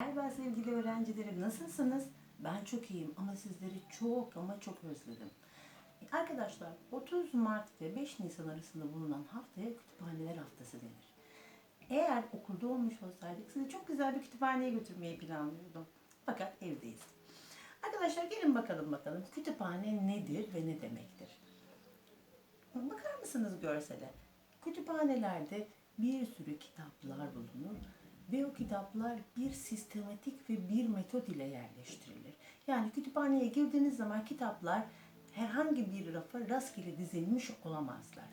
Merhaba sevgili öğrencilerim, nasılsınız? Ben çok iyiyim ama sizleri çok ama çok özledim. Arkadaşlar 30 Mart ve 5 Nisan arasında bulunan haftaya kütüphaneler haftası denir. Eğer okulda olmuş olsaydık sizi çok güzel bir kütüphaneye götürmeyi planlıyordum. Fakat evdeyiz. Arkadaşlar gelin bakalım bakalım kütüphane nedir ve ne demektir? Bakar mısınız görsele? Kütüphanelerde bir sürü kitaplar bulunur ve o kitaplar bir sistematik ve bir metot ile yerleştirilir. Yani kütüphaneye girdiğiniz zaman kitaplar herhangi bir rafa rastgele dizilmiş olamazlar.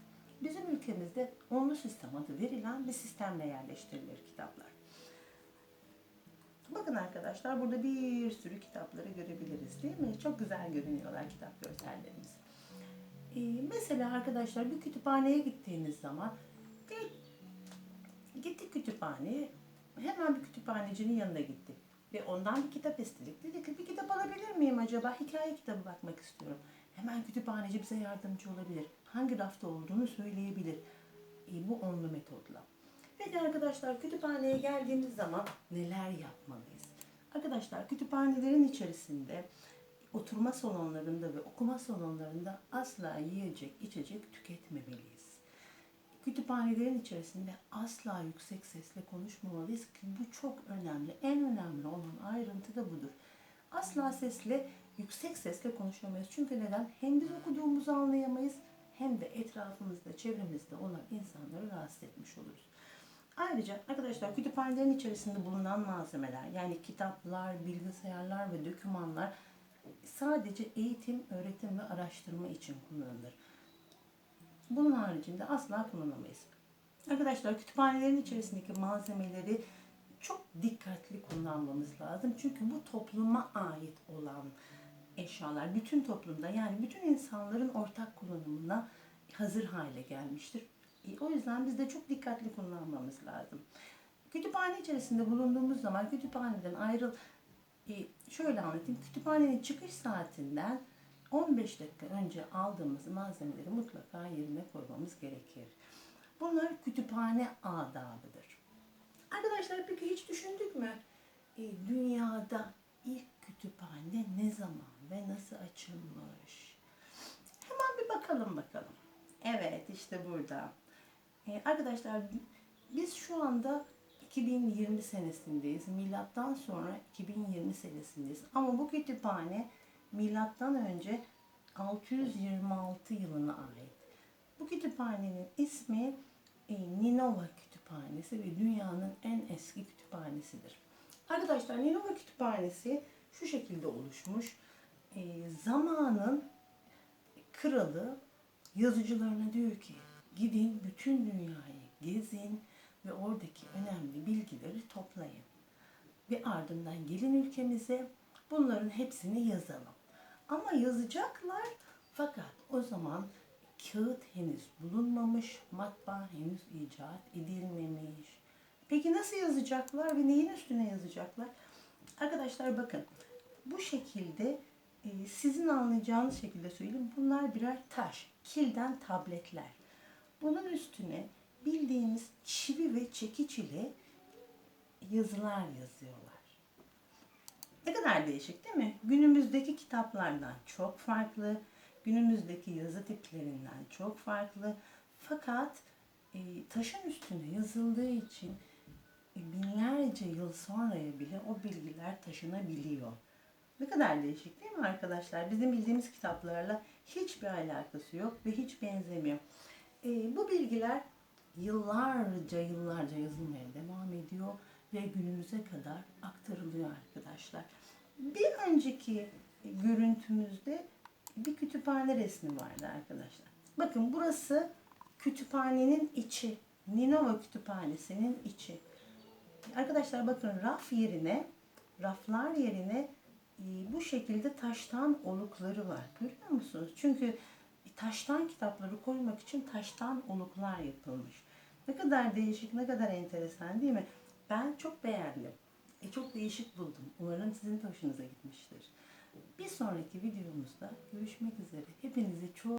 Bizim ülkemizde onlu sistem adı verilen bir sistemle yerleştirilir kitaplar. Bakın arkadaşlar burada bir sürü kitapları görebiliriz değil mi? Çok güzel görünüyorlar kitap görsellerimiz. Ee, mesela arkadaşlar bir kütüphaneye gittiğiniz zaman gittik kütüphaneye hemen bir kütüphanecinin yanına gittik ve ondan bir kitap istedik. Dedi ki bir kitap alabilir miyim acaba? Hikaye kitabı bakmak istiyorum. Hemen kütüphaneci bize yardımcı olabilir. Hangi rafta olduğunu söyleyebilir. E, bu onlu metodla. Peki arkadaşlar kütüphaneye geldiğimiz zaman neler yapmalıyız? Arkadaşlar kütüphanelerin içerisinde oturma salonlarında ve okuma salonlarında asla yiyecek, içecek tüketmemeliyiz. Kütüphanelerin içerisinde asla yüksek sesle konuşmamalıyız ki bu çok önemli. En önemli olan ayrıntı da budur. Asla sesle, yüksek sesle konuşamayız. Çünkü neden? Hem biz okuduğumuzu anlayamayız hem de etrafımızda, çevremizde olan insanları rahatsız etmiş oluruz. Ayrıca arkadaşlar kütüphanelerin içerisinde bulunan malzemeler yani kitaplar, bilgisayarlar ve dokümanlar sadece eğitim, öğretim ve araştırma için kullanılır. Bunun haricinde asla kullanamayız. Arkadaşlar kütüphanelerin içerisindeki malzemeleri çok dikkatli kullanmamız lazım. Çünkü bu topluma ait olan eşyalar bütün toplumda yani bütün insanların ortak kullanımına hazır hale gelmiştir. E, O yüzden biz de çok dikkatli kullanmamız lazım. Kütüphane içerisinde bulunduğumuz zaman kütüphaneden ayrıl e, şöyle anlatayım. Kütüphanenin çıkış saatinden 15 dakika önce aldığımız malzemeleri mutlaka yerine koymamız gerekir. Bunlar kütüphane adabıdır. Arkadaşlar peki hiç düşündük mü? E, dünyada ilk kütüphane ne zaman ve nasıl açılmış? Hemen bir bakalım bakalım. Evet işte burada. E, arkadaşlar biz şu anda 2020 senesindeyiz. Milattan sonra 2020 senesindeyiz. Ama bu kütüphane milattan önce 626 yılına ait. Bu kütüphanenin ismi e, Ninova Kütüphanesi ve dünyanın en eski kütüphanesidir. Arkadaşlar Ninova Kütüphanesi şu şekilde oluşmuş. E, zamanın kralı yazıcılarına diyor ki gidin bütün dünyayı gezin ve oradaki önemli bilgileri toplayın. Ve ardından gelin ülkemize bunların hepsini yazalım. Ama yazacaklar fakat o zaman kağıt henüz bulunmamış, matbaa henüz icat edilmemiş. Peki nasıl yazacaklar ve neyin üstüne yazacaklar? Arkadaşlar bakın bu şekilde e, sizin anlayacağınız şekilde söyleyeyim. Bunlar birer taş, kilden tabletler. Bunun üstüne bildiğimiz çivi ve çekiç ile yazılar yazıyorlar. Ne kadar değişik değil mi? Günümüzdeki kitaplardan çok farklı, günümüzdeki yazı tiplerinden çok farklı. Fakat e, taşın üstüne yazıldığı için e, binlerce yıl sonraya bile o bilgiler taşınabiliyor. Ne kadar değişik değil mi arkadaşlar? Bizim bildiğimiz kitaplarla hiçbir alakası yok ve hiç benzemiyor. E, bu bilgiler yıllarca yıllarca yazılmaya devam ediyor ve günümüze kadar aktarılıyor arkadaşlar. Bir önceki görüntümüzde bir kütüphane resmi vardı arkadaşlar. Bakın burası kütüphanenin içi. Ninova Kütüphanesi'nin içi. Arkadaşlar bakın raf yerine, raflar yerine e, bu şekilde taştan olukları var. Görüyor musunuz? Çünkü taştan kitapları koymak için taştan oluklar yapılmış. Ne kadar değişik, ne kadar enteresan değil mi? Ben çok beğendim. E, çok değişik buldum. Umarım sizin de hoşunuza gitmiştir. Bir sonraki videomuzda görüşmek üzere. Hepinizi çok